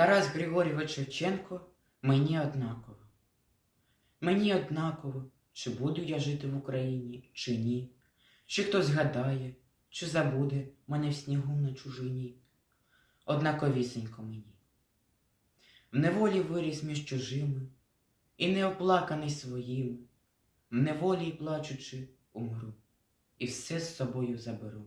Тарас Григорійович Шевченко мені однаково. Мені однаково, чи буду я жити в Україні, чи ні, чи хто згадає, чи забуде мене в снігу на чужині. Однаковісенько мені. В неволі виріс між чужими, і не оплаканий своїми, в неволі плачучи умру, і все з собою заберу.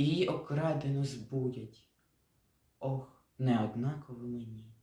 її окрадено збудять. Ох, неоднаково мені.